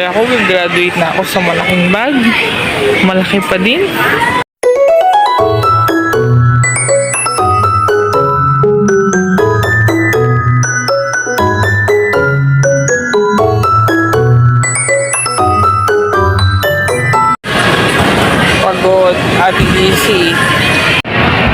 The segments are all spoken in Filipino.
Akala ko graduate na ako sa malaking bag. Malaki pa din. Pagod at easy.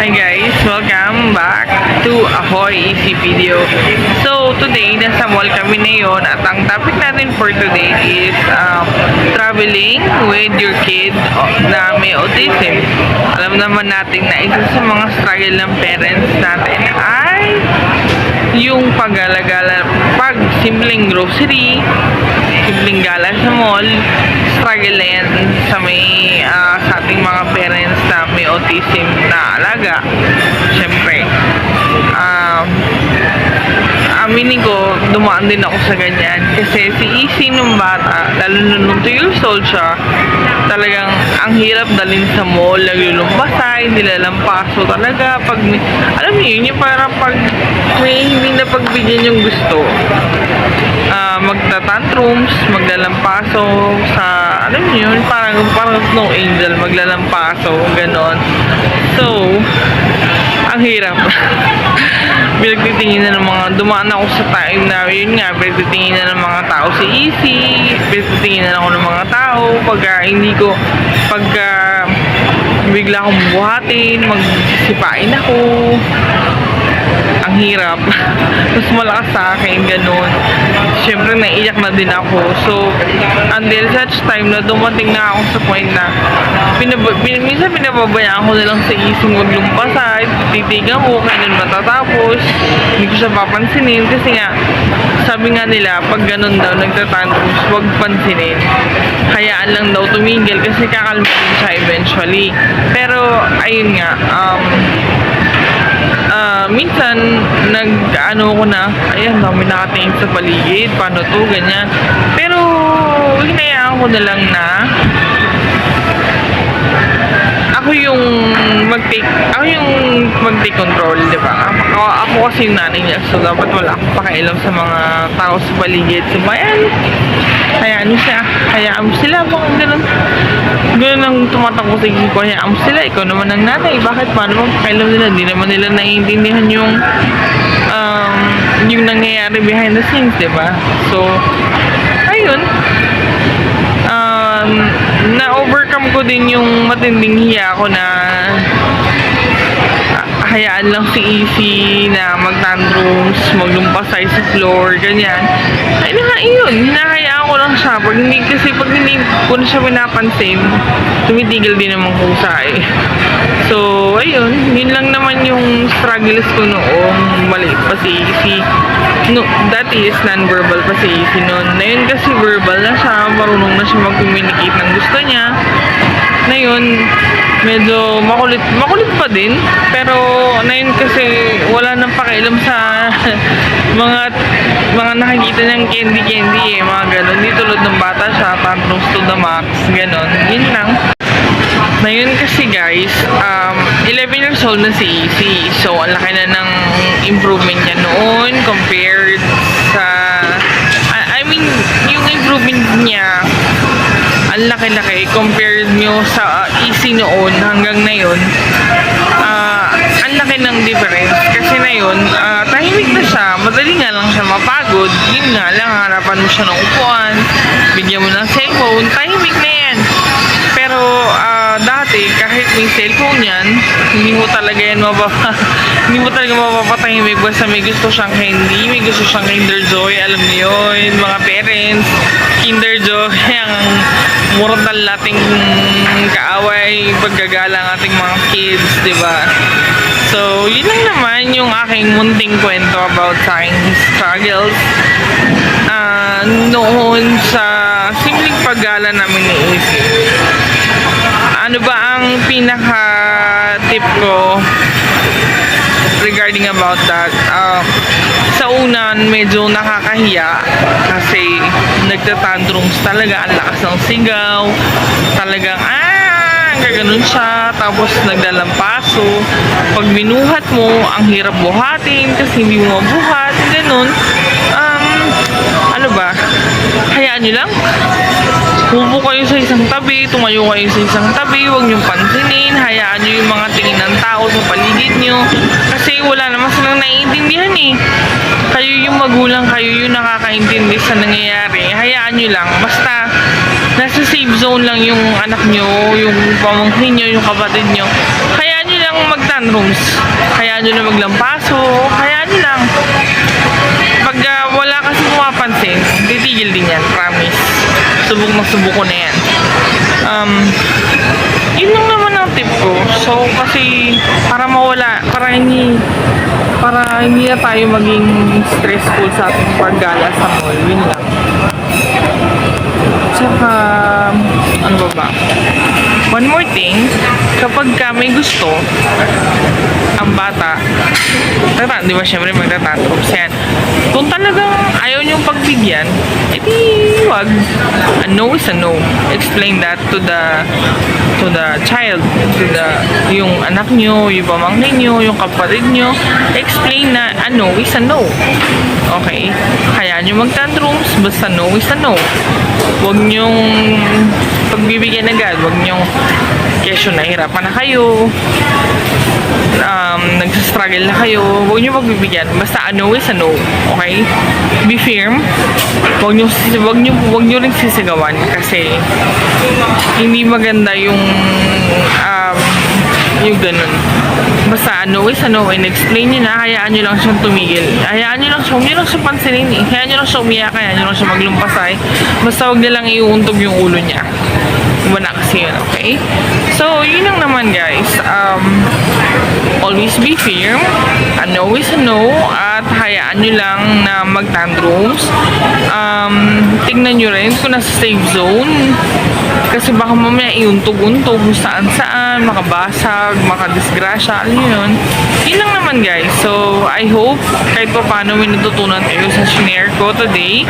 Hi guys, welcome back to Ahoy Easy Video. So today, nasa mall kami ngayon at ang topic natin for today is um, traveling with your kid na may autism. Alam naman natin na isa sa mga struggle ng parents natin ay yung paggalagala, pag simpleng grocery, simpleng gala sa mall, struggle na yan sa may ah, sa ating mga parents autism na alaga. Siyempre, um, aminin ko, dumaan din ako sa ganyan. Kasi si Easy nung bata, lalo nung 2 years old siya, talagang ang hirap dalhin sa mall, naglulumpasay, nilalampaso talaga. Pag, alam niyo yun, yung parang pag may hindi na pagbigyan yung gusto, ah magta-tantrums, maglalampaso sa, alam niyo yun, parang, parang snow angel, maglalampaso, ganon. So, ang hirap. pinagtitingin na ng mga, dumaan ako sa time na, yun nga, pinagtitingin na ng mga tao si Easy, pinagtitingin na ako ng mga tao, pagka hindi ko, pagka bigla akong buhatin, magsisipain ako, ang hirap. Mas malakas sa akin, ganun. Siyempre, naiyak na din ako. So, until such time na dumating na ako sa point na pinab pin minsan pinababayaan ko na lang sa ising maglumpasay, titigan ko, kailan matatapos. Hindi ko siya papansinin kasi nga, sabi nga nila, pag ganun daw, nagtatantrums, huwag pansinin. Hayaan lang daw tumigil kasi kakalma din siya eventually. Pero, ayun nga, um, minsan nag ano ko na ayan dami nakatingin sa paligid paano to? Ganyan. Pero hinayaan ko na lang na ako yung mag-take ako yung mag-take control di ba? Ako, ako kasi yung nanay niya so dapat wala akong pakialam sa mga tao sa paligid. Sa bayan hayaan niyo siya hayaan mo sila baka ganun ganun ang tumatakbo sa isip ko hayaan mo sila ikaw naman ang nanay. Bakit paano? Bang pakialam nila hindi naman nila naiintindihan yung um, yung nangyayari behind the scenes di ba? So ayun. Um, na-overcome ko din yung matinding hiya ko na ah, hayaan lang si Easy na mag-tantrums, maglumpasay sa floor, ganyan. Ay, na yun, hinahayaan ko lang siya. Pag hindi, kasi pag hindi ko na siya pinapansin, tumitigil din naman kusa eh. So, ayun, yun lang naman yung struggles ko noong maliit pa si Easy. No, dati is non-verbal pa si Easy noon. Ngayon kasi verbal na siya, marunong na siya mag-communicate ng gusto niya. Na yun, medyo makulit, makulit pa din. Pero, na yun kasi wala nang pakialam sa mga mga nakikita niyang candy-candy eh, mga ganun. Hindi tulad ng bata siya, tantrums to the max, ganun. Yun lang. Ngayon kasi guys, um, 11 years old na si Easy. So, ang laki na ng improvement niya noon compared sa... I, I mean, yung improvement niya, ang laki-laki compared nyo sa uh, Easy noon hanggang ngayon. Ah, ang laki ng difference. Kasi na yun, ah, tahimik na siya. Madali nga lang siya mapagod. Yun nga lang, harapan mo siya ng upuan. Bigyan mo ng cellphone. Tahimik na yan. Pero ah, dati, kahit may cellphone yan, hindi mo talaga yan mapapa... hindi mo talaga mapapatahimik basta may gusto siyang candy, may gusto siyang Kinder Joy, alam niyo yun, mga parents, Kinder Joy, ang mortal nating kaaway, paggagala ng ating mga kids, di ba? So, yun lang naman yung aking munting kwento about sa aking struggles ah noon sa simpleng paggala namin ni Izzy. Ano ba ang pinaka tip ko regarding about that? Ah, sa unan, medyo nakakahiya kasi nagtatantrums talaga. Ang lakas ng sigaw. Talagang, ah, gaganon siya. Tapos nagdalampaso. Pag binuhat mo, ang hirap buhatin kasi hindi mo mabuhat. Ganon. Um, ano ba? Hayaan nyo lang. Upo kayo sa isang tabi, tumayo kayo sa isang tabi, huwag niyong pansinin, hayaan niyo yung mga tingin ng tao sa paligid niyo. Kasi wala naman silang naiintindihan eh. Kayo yung magulang, kayo yung nakakaintindi sa nangyayari. Hayaan niyo lang. Basta, nasa safe zone lang yung anak niyo, yung pamangkin niyo, yung kapatid niyo. Hayaan niyo lang mag-tantrums. Hayaan niyo lang maglampaso. Hayaan niyo lang. Pag ah, wala kasi pumapansin, titigil din yan, promise. Subok na subok ko na yan. Um, yun lang naman ang tip ko. So, kasi para mawala, para hindi, para hindi na tayo maging stressful sa ating paggala sa mall. Yun lang. Tsaka, ano ba ba? One more thing, kapag ka may gusto, ang bata, tata, di ba syempre magtatantrums yan. Kung talagang ayaw niyong pagbigyan, edi wag. A no is a no. Explain that to the to the child, to the yung anak niyo, yung pamangkin niyo, yung kapatid niyo. Explain na a no is a no. Okay? Kaya niyo magtantrums, basta no is a no. Huwag niyong pagbibigyan agad. Huwag niyong kesyo nahirapan na kayo um, nagsastruggle na kayo, huwag niyo pagbibigyan. Basta a no is a no. Okay? Be firm. Huwag niyo, huwag niyo, huwag niyo rin sisigawan kasi hindi maganda yung um, yung ganun. Basta a no is a no and explain niyo na, hayaan niyo lang siyang tumigil. Hayaan niyo lang siya, huwag niyo lang siya pansinin eh. Hayaan niyo lang siya umiyak, hayaan niyo lang siya maglumpasay. Basta huwag niyo lang iuuntog yung ulo niya. Iba na kasi yun, okay? So, yun lang naman guys. Um, always be firm. A no is a no. At hayaan nyo lang na mag-tantrums. Um, tignan nyo rin kung nasa safe zone. Kasi baka mamaya iuntog-untog saan-saan, makabasag, makadisgrasya, ano yun. Yun lang naman guys. So, I hope kahit pa paano may natutunan kayo sa shinare ko today.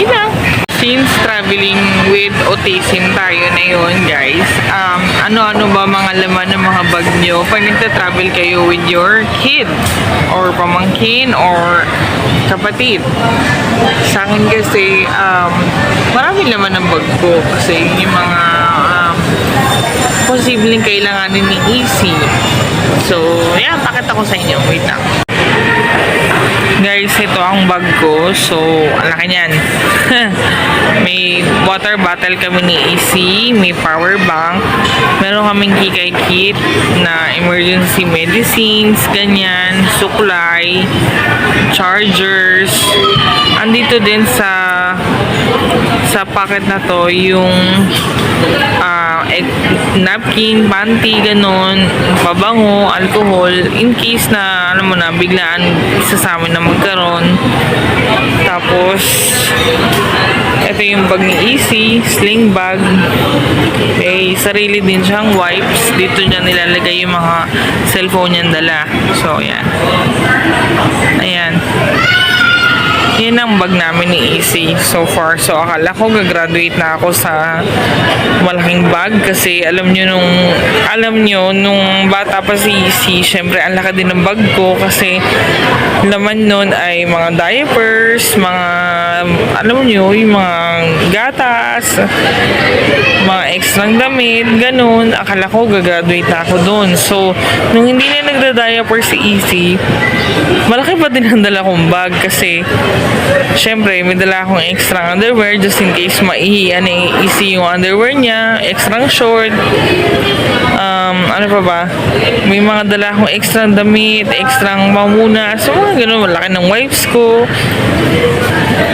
Yun lang since traveling with autism tayo na yun, guys, um, ano-ano ba mga laman ng mga bag nyo pag nagta-travel kayo with your kid or pamangkin or kapatid? Sa akin kasi, um, marami laman ng bag ko kasi yung mga um, posibleng kailanganin ni Easy. So, yan, pakita ko sa inyo. Wait lang. Guys, ito ang bag ko. So, ang laki niyan. may water bottle kami ni AC, may power bank, meron kaming kikay kit na emergency medicines, ganyan, suklay, chargers. Andito din sa sa packet na to yung ah, eh, napkin, panty, ganun, pabango, alcohol, in case na, alam mo na, biglaan isa sa amin na magkaroon. Tapos, ito yung bag ni Easy, sling bag. May sarili din siyang wipes. Dito niya nilalagay yung mga cellphone niyang dala. So, yan. Ayan. Yan ang bag namin ni Easy so far. So, akala ko gagraduate na ako sa malaking bag kasi alam nyo nung alam nyo nung bata pa si Easy, syempre ang laki din ng bag ko kasi laman nun ay mga diapers, mga alam nyo, yung mga gatas, mga extrang damit, ganun. Akala ko gagraduate na ako doon. So, nung hindi na nagda-diaper si Easy, malaki pa din ang dala kong bag kasi syempre may dala akong extra underwear just in case maihian ni Easy yung underwear niya, extra short, um, ano pa ba? May mga dala akong extra damit, extra mamuna, so mga ganun, malaki ng wipes ko.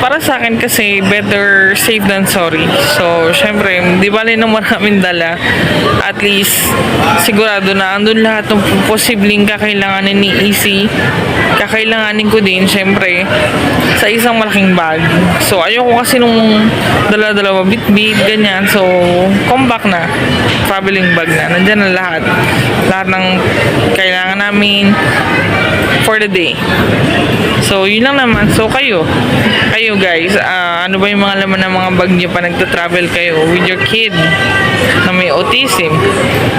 Para sa akin kasi better safe than sorry. So, syempre, di bali na maraming dala. At least, sigurado na andun lahat ng posibleng kakailanganin ni Easy. Kakailanganin ko din, syempre, sa isang malaking bag. So, ayoko kasi nung dala-dalawa bit-bit, ganyan. So, compact na. Traveling bag na. Nandyan na lahat. Lahat ng kailangan namin for the day. So, yun lang naman. So, kayo, Kayo guys, ah, ano ba yung mga laman ng mga bag niyo pa nagta-travel kayo with your kid na may autism?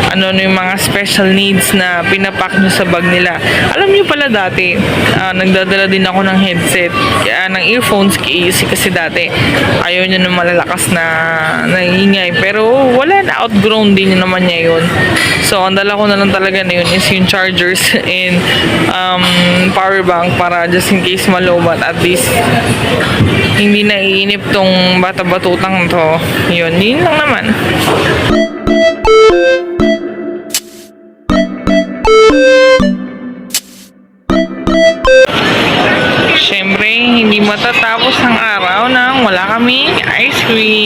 Ano ano yung mga special needs na pinapak nyo sa bag nila? Alam niyo pala dati, ah, nagdadala din ako ng headset, ah, ng earphones kasi, kasi dati ayaw niya ng malalakas na naingay. Pero wala na, outgrown din naman niya yun. So, ang dala ko na lang talaga na yun is yung chargers and um, power bank para just in case malobat at least hindi naiinip tong bata-batutang to. Yun, yun lang naman. Siyempre, hindi matatapos ang araw nang wala kaming ice cream.